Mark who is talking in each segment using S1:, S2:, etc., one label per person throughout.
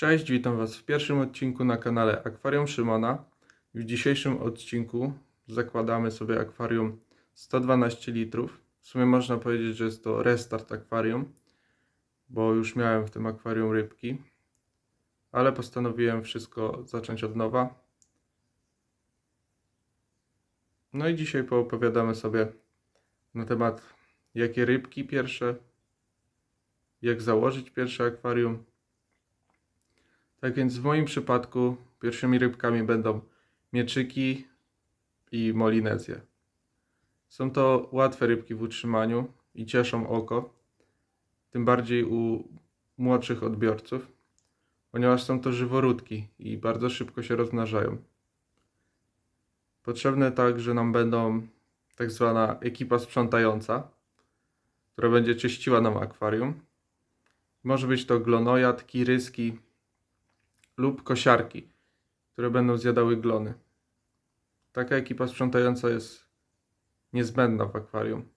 S1: Cześć, witam Was w pierwszym odcinku na kanale Akwarium Szymona. W dzisiejszym odcinku zakładamy sobie akwarium 112 litrów. W sumie można powiedzieć, że jest to restart akwarium, bo już miałem w tym akwarium rybki, ale postanowiłem wszystko zacząć od nowa. No i dzisiaj poopowiadamy sobie na temat jakie rybki pierwsze, jak założyć pierwsze akwarium. Tak więc w moim przypadku pierwszymi rybkami będą mieczyki i molinezje. Są to łatwe rybki w utrzymaniu i cieszą oko, tym bardziej u młodszych odbiorców, ponieważ są to żyworódki i bardzo szybko się rozmnażają. Potrzebne także nam będą tak zwana ekipa sprzątająca, która będzie czyściła nam akwarium. Może być to glonojad, kiryski, lub kosiarki, które będą zjadały glony. Taka ekipa sprzątająca jest niezbędna w akwarium.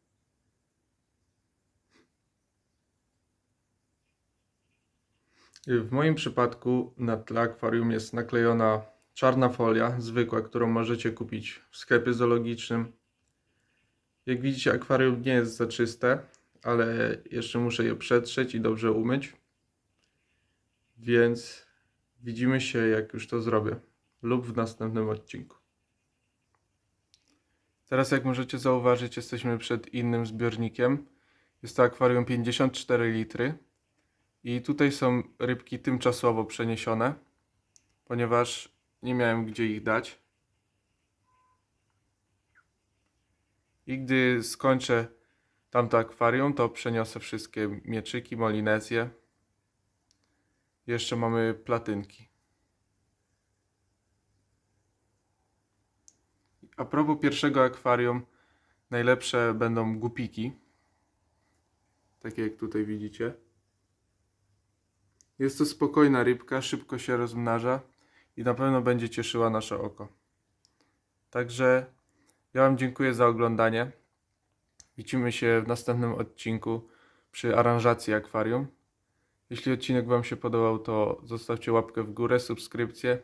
S1: W moim przypadku na tle akwarium jest naklejona czarna folia, zwykła, którą możecie kupić w sklepie zoologicznym. Jak widzicie, akwarium nie jest za czyste, ale jeszcze muszę je przetrzeć i dobrze umyć. Więc Widzimy się, jak już to zrobię, lub w następnym odcinku. Teraz, jak możecie zauważyć, jesteśmy przed innym zbiornikiem. Jest to akwarium 54 litry. I tutaj są rybki tymczasowo przeniesione, ponieważ nie miałem gdzie ich dać. I gdy skończę tamto akwarium, to przeniosę wszystkie mieczyki, molinezje, jeszcze mamy platynki. A propos pierwszego akwarium, najlepsze będą gupiki. Takie jak tutaj widzicie. Jest to spokojna rybka, szybko się rozmnaża i na pewno będzie cieszyła nasze oko. Także ja Wam dziękuję za oglądanie. Widzimy się w następnym odcinku przy aranżacji akwarium. Jeśli odcinek Wam się podobał, to zostawcie łapkę w górę, subskrypcję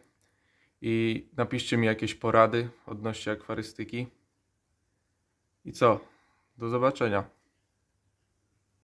S1: i napiszcie mi jakieś porady odnośnie akwarystyki. I co? Do zobaczenia.